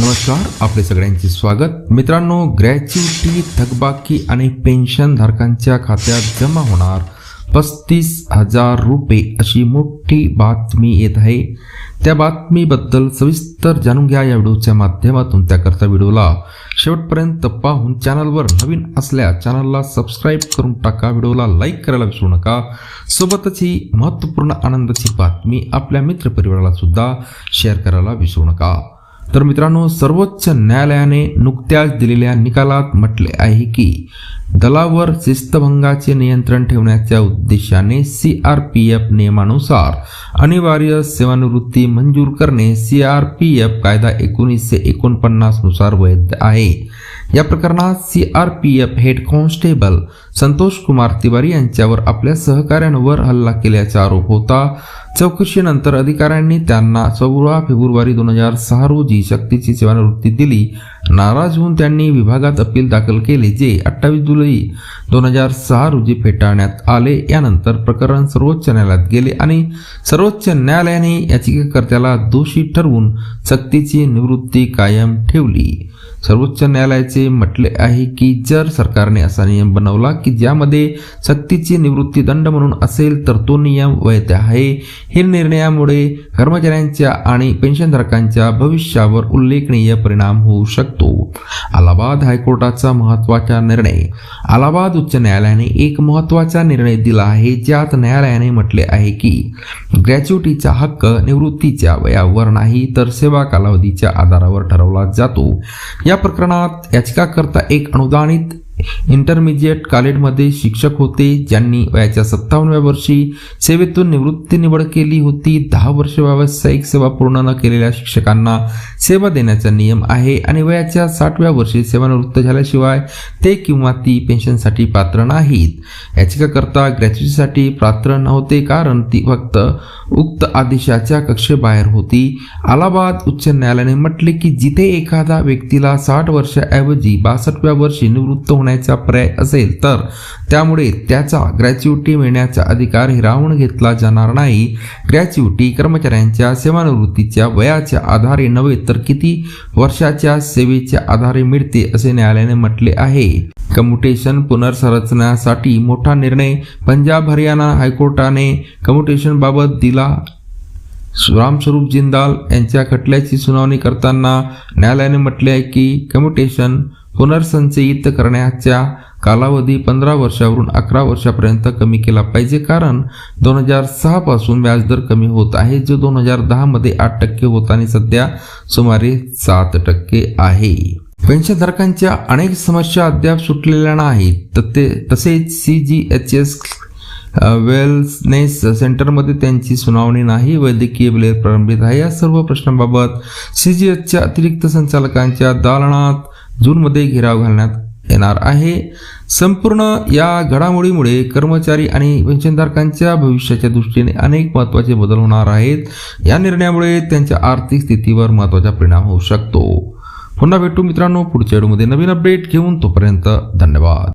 नमस्कार आपले सगळ्यांचे स्वागत. मित्रांनो ग्रॅच्युटी थकबाकी आणि पेन्शन धारकांच्या खात्यात जमा होणार पस्तीस हजार रुपये अशी मोठी बातमी येत आहे. त्या बातमीबद्दल सविस्तर जाणून घ्या या व्हिडिओच्या माध्यमातून. त्याकरता व्हिडिओला शेवटपर्यंत पाहून चॅनलवर नवीन असल्या चॅनलला सबस्क्राईब करून टाका. व्हिडिओला लाईक करायला विसरू नका. सोबतच ही महत्त्वपूर्ण आनंदाची बातमी आपल्या मित्रपरिवाराला सुद्धा शेअर करायला विसरू नका. तर मित्रांनो सर्वोच्च न्यायालयाने नुकत्याच दिलेल्या निकालात म्हटले आहे की दलावर शिस्तभंगाचे नियंत्रण ठेवण्याच्या उद्देशाने सी आर पी एफ नियमानुसार अनिवार्य सेवानिवृत्ती मंजूर करणे सी आर पी एफ कायदा एकोणीसशे एकोणपन्नासनुसार वैध आहे. या प्रकरणात C R P F head constable Santosh Kumar Tiwari यांच्यावर आपल्या सहकाऱ्यांवर हल्ला केल्याचा आरोप होता. चौकशीनंतर अधिकाऱ्यांनी त्यांना सोळा फेब्रुवारी दोन हजार सहा रोजी सक्तीची सेवानिवृत्ती दिली. नाराज होऊन त्यांनी विभागात अपील दाखल केले जे अठ्ठावीस जुलै दोन हजार सहा रोजी फेटाळण्यात आले. यानंतर प्रकरण सर्वोच्च न्यायालयात गेले आणि सर्वोच्च न्यायालयाने याचिकाकर्त्याला दोषी ठरवून सक्तीची निवृत्ती कायम ठेवली. सर्वोच्च न्यायालयाचे म्हटले आहे की जर सरकारने असा नियम बनवला की ज्यामध्ये सक्तीची निवृत्ती दंड म्हणून असेल तर तो नियम वैध आहे. हे निर्णयामुळे कर्मचाऱ्यांच्या आणि पेन्शनधारकांच्या भविष्यावर उल्लेखनीय परिणाम होऊ शकतो. अलाहाबाद हायकोर्टाचा महत्त्वाचा निर्णय. अलाहाबाद उच्च न्यायालयाने एक महत्त्वाचा निर्णय दिला आहे ज्यात न्यायालयाने म्हटले आहे की ग्रॅच्युटीचा हक्क निवृत्तीच्या वयावर नाही तर सेवा कालावधीच्या आधारावर ठरवला जातो. या प्रकरणात याचिकाकर्ता एक अनुदानित इंटरमिजिएट कॉलेजमध्ये शिक्षक होते ज्यांनी वयाच्या सत्तावन्नव्या वर्षी सेवेतून निवृत्ती निवड केली होती. दहा वर्ष व्यावसायिक सेवा पूर्ण न केलेल्या शिक्षकांना सेवा देण्याचा नियम आहे आणि वयाच्या साठव्या वर्षी सेवानिवृत्त झाल्याशिवाय ते किंवा ती पेन्शनसाठी पात्र नाहीत. याचिकाकर्ता ग्रॅच्युटीसाठी पात्र नव्हते कारण ती फक्त उक्त आदेशाच्या कक्षेबाहेर होती. अलाहाबाद उच्च न्यायालयाने म्हटले की जिथे एखादा व्यक्तीला साठ वर्षाऐवजी बासष्टव्या वर्षी निवृत्त होण्याचा पर्याय असेल तर त्यामुळे त्याचा ग्रॅच्युटी मिळण्याचा अधिकार हिरावून घेतला जाणार नाही. ग्रॅच्युटी कर्मचाऱ्यांच्या सेवानिवृत्तीच्या वयाच्या आधारे नव्हे तर किती वर्षाच्या सेवेच्या आधारे मिळते असे न्यायालयाने म्हटले आहे. कम्युटेशन पुनर्संरचनासाठी मोठा निर्णय पंजाब हरियाणा हायकोर्टाने कम्युटेशनबाबत दिला रामस्वरूप जिंदाल यांच्या खटल्याची सुनावणी करताना न्यायालयाने म्हटले आहे की कम्युटेशन पुनर्संचयित करण्याच्या कालावधी पंधरा वर्षावरून अकरा वर्षापर्यंत कमी केला पाहिजे कारण दोन हजार सहापासून व्याजदर कमी होत आहे जो दोन हजार दहामध्ये आठ टक्के होता आणि सध्या सुमारे सात टक्के आहे. पेन्शनधारकांच्या अनेक समस्या अद्याप सुटलेल्या नाहीत ते तसेच C G H S wellness सेंटरमध्ये त्यांची सुनावणी नाही वैद्यकीय ब्लेअर प्रारंभित आहे. या सर्व प्रश्नांबाबत सी जी एचच्या अतिरिक्त संचालकांच्या दालनात जूनमध्ये घेराव घालण्यात येणार आहे. संपूर्ण या घडामोडीमुळे कर्मचारी आणि पेन्शनधारकांच्या भविष्याच्या दृष्टीने अनेक महत्त्वाचे बदल होणार आहेत. या निर्णयामुळे त्यांच्या आर्थिक स्थितीवर महत्त्वाचा परिणाम होऊ शकतो. पुन्हा भेटू मित्रांनो पुढच्या व्हिडिओमध्ये नवीन अपडेट घेऊन तोपर्यंत धन्यवाद.